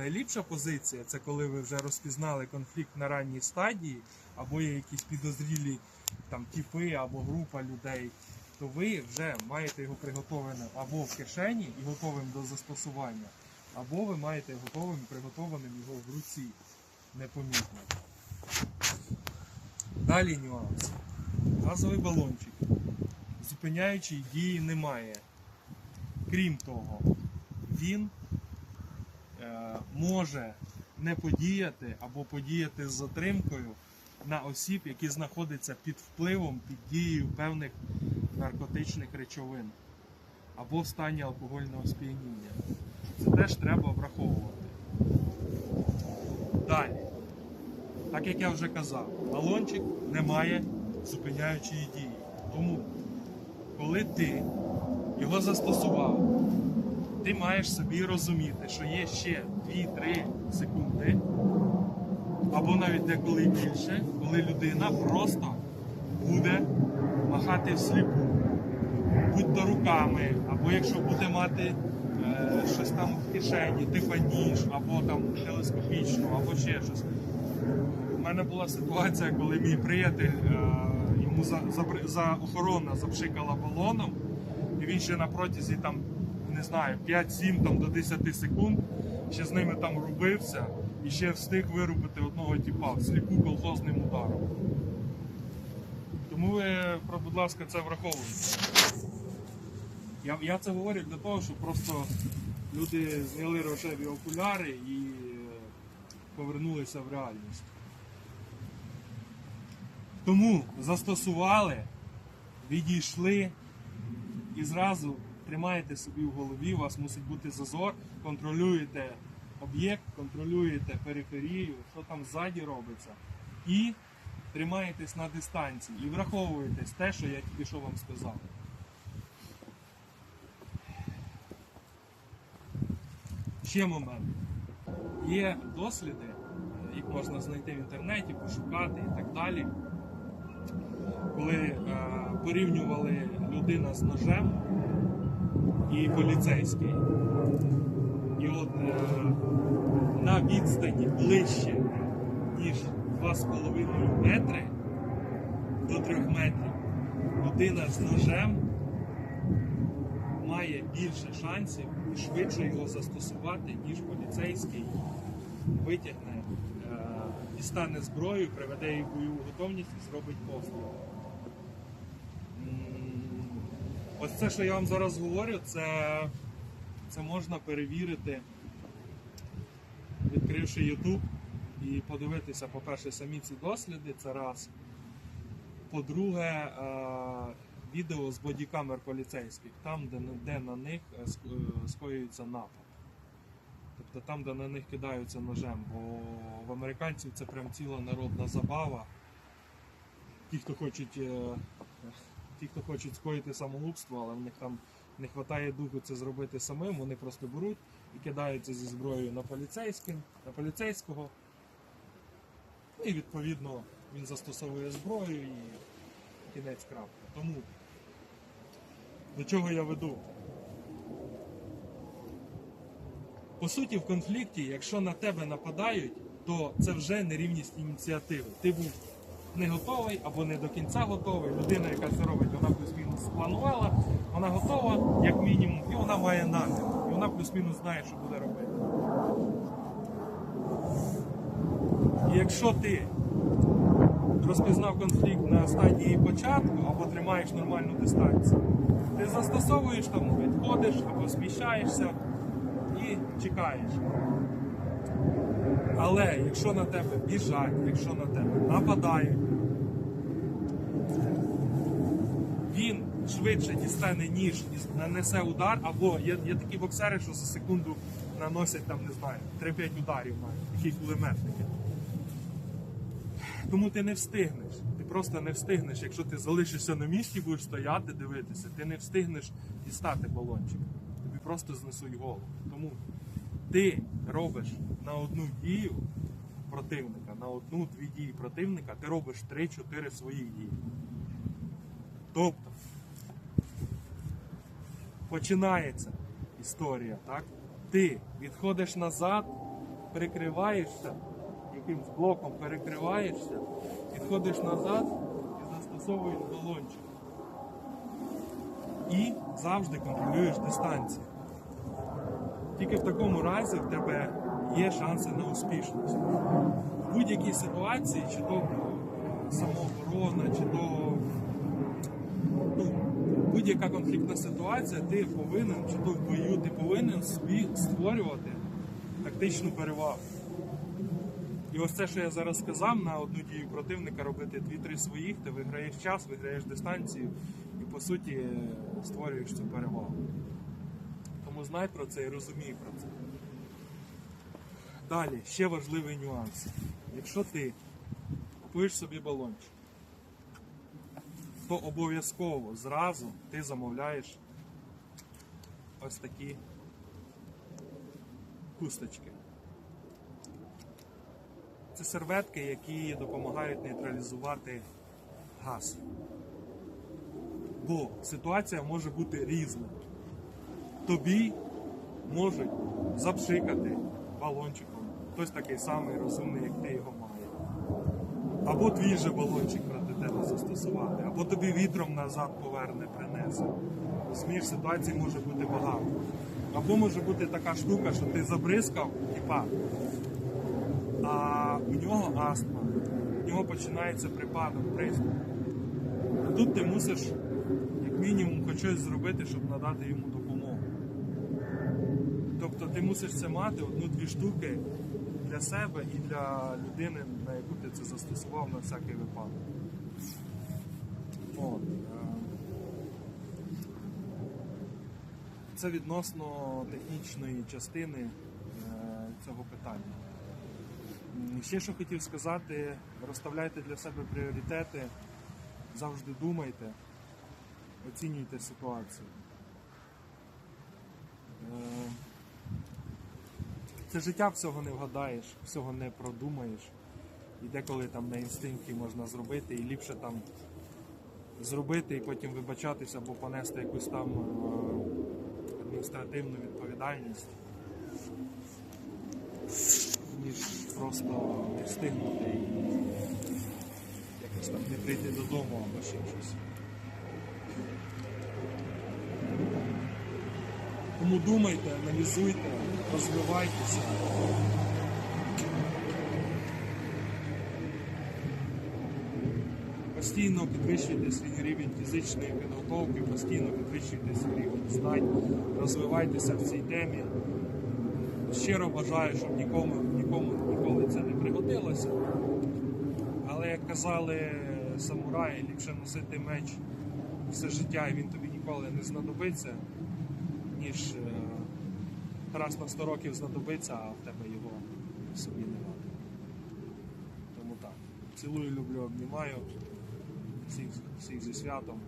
Найліпша позиція це коли ви вже розпізнали конфлікт на ранній стадії, або є якісь підозрілі там типи або група людей, то ви вже маєте його приготовленим або в кишені і готовим до застосування, або ви маєте готовим приготованим його в руці непомітно. Далі нюанс. Газовий балончик. Зупиняючої дії немає. Крім того, він може не подіяти або подіяти з затримкою на осіб, які знаходяться під впливом, під дією певних наркотичних речовин або в стані алкогольного сп'яніння. Це теж треба враховувати. Далі. Так як я вже казав, балончик не має зупиняючої дії. Тому, коли ти його застосував, ти маєш собі розуміти, що є ще 2-3 секунди, або навіть деколи більше, коли людина просто буде махати всліпу. Будь то руками, або якщо буде мати е, щось там в кишені, типа ніж, або там телескопічну, або ще щось. У мене була ситуація, коли мій приятель е, йому за, за, за охорона запшикала балоном, і він ще на протязі там, не знаю, 5-7 там, до 10 секунд ще з ними там рубився і ще встиг вирубити одного тіпа сліпу колхозним ударом. Тому про, будь ласка, це враховуйте. Я, я це говорю для того, щоб просто люди зняли рожеві окуляри і е, повернулися в реальність. Тому застосували, відійшли і зразу тримаєте собі в голові, у вас мусить бути зазор, контролюєте об'єкт, контролюєте периферію, що там ззаді робиться, і тримаєтесь на дистанції і враховуєтесь те, що я тільки що вам сказав. Ще момент. Є досліди, їх можна знайти в інтернеті, пошукати і так далі. Коли е, порівнювали людина з ножем і поліцейський. І от е, на відстані ближче, ніж 2,5 метри до 3 метрів, людина з ножем має більше шансів і швидше його застосувати, ніж поліцейський витягне, е, дістане зброю, приведе її в бойову готовність і зробить постріл. Ось це, що я вам зараз говорю, це, це можна перевірити, відкривши YouTube і подивитися, по-перше, самі ці досліди, це раз. По-друге, е, відео з бодікамер поліцейських, там, де, де на них е, е, скоюється напад. Тобто там, де на них кидаються ножем, бо в американців це прям ціла народна забава. Ті, хто хочуть, ті, хто хочуть скоїти самогубство, але в них там не вистачає духу це зробити самим, вони просто беруть і кидаються зі зброєю на на поліцейського. Ну, І відповідно він застосовує зброю і кінець крапка. Тому до чого я веду? По суті, в конфлікті, якщо на тебе нападають, то це вже нерівність ініціативи. Ти був не готовий або не до кінця готовий. Людина, яка це робить, вона плюс-мінус спланувала, вона готова, як мінімум, і вона має намір. І вона плюс-мінус знає, що буде робити. І якщо ти розпізнав конфлікт на стадії початку або тримаєш нормальну дистанцію, ти застосовуєш там, відходиш або сміщаєшся і чекаєш. Але якщо на тебе біжать, якщо на тебе нападають, він швидше дістане ніж нанесе удар, або є, є такі боксери, що за секунду наносять там, не знаю, 3-5 ударів навіть, такі кулеметники. Тому ти не встигнеш. Ти просто не встигнеш. Якщо ти залишишся на місці, будеш стояти, дивитися, ти не встигнеш дістати балончик. Тобі просто знесуть голову. Тому ти робиш на одну дію противника, на одну-дві дії противника, ти робиш 3-4 своїх дій. Тобто починається історія, так? Ти відходиш назад, прикриваєшся, якимсь блоком перекриваєшся, підходиш назад і застосовуєш балончик. І завжди контролюєш дистанцію. Тільки в такому разі в тебе є шанси на успішність. В будь-якій ситуації, чи то самооборона, чи то ну, будь-яка конфліктна ситуація, ти повинен, чи то в бою, ти повинен собі створювати тактичну перевагу. І ось це, що я зараз сказав, на одну дію противника робити 2-3 своїх, ти виграєш час, виграєш дистанцію і по суті створюєш цю перевагу. Тому знай про це і розумій про це. Далі, ще важливий нюанс. Якщо ти купуєш собі балончик, то обов'язково зразу ти замовляєш ось такі хусточки. Це серветки, які допомагають нейтралізувати газ. Бо ситуація може бути різна. Тобі можуть запшикати балончиком. Хтось такий самий розумний, як ти його має. Або твій же балончик проти тебе застосувати, або тобі вітром назад поверне, принесе. Розумієш, ситуацій може бути багато. Або може бути така штука, що ти забризкав, типа, а у нього астма, у нього починається припадок, приступ. Тут ти мусиш, як мінімум, хоч щось зробити, щоб надати йому допомогу. Тобто ти мусиш це мати одну-дві штуки для себе і для людини, на яку ти це застосував на всякий випадок. От. е, Це відносно технічної частини е, цього питання. Ще що хотів сказати, розставляйте для себе пріоритети, завжди думайте, оцінюйте ситуацію. Це життя всього не вгадаєш, всього не продумаєш. І деколи там на інстинкті можна зробити, і ліпше там зробити і потім вибачатися або понести якусь там е, адміністративну відповідальність, ніж просто не встигнути і якось там не прийти додому або ще щось. Тому думайте, аналізуйте, розвивайтеся. Постійно підвищуйте свій рівень фізичної підготовки, постійно підвищуйте свій рівень знань, розвивайтеся в цій темі. Щиро бажаю, щоб нікому, нікому ніколи це не пригодилося. Але як казали самураї, ліпше носити меч все життя і він тобі ніколи не знадобиться, ніж е, раз на 100 років знадобиться, а в тебе його собі немає. Тому так. Цілую, люблю, обнімаю. Всіх, всіх зі святом.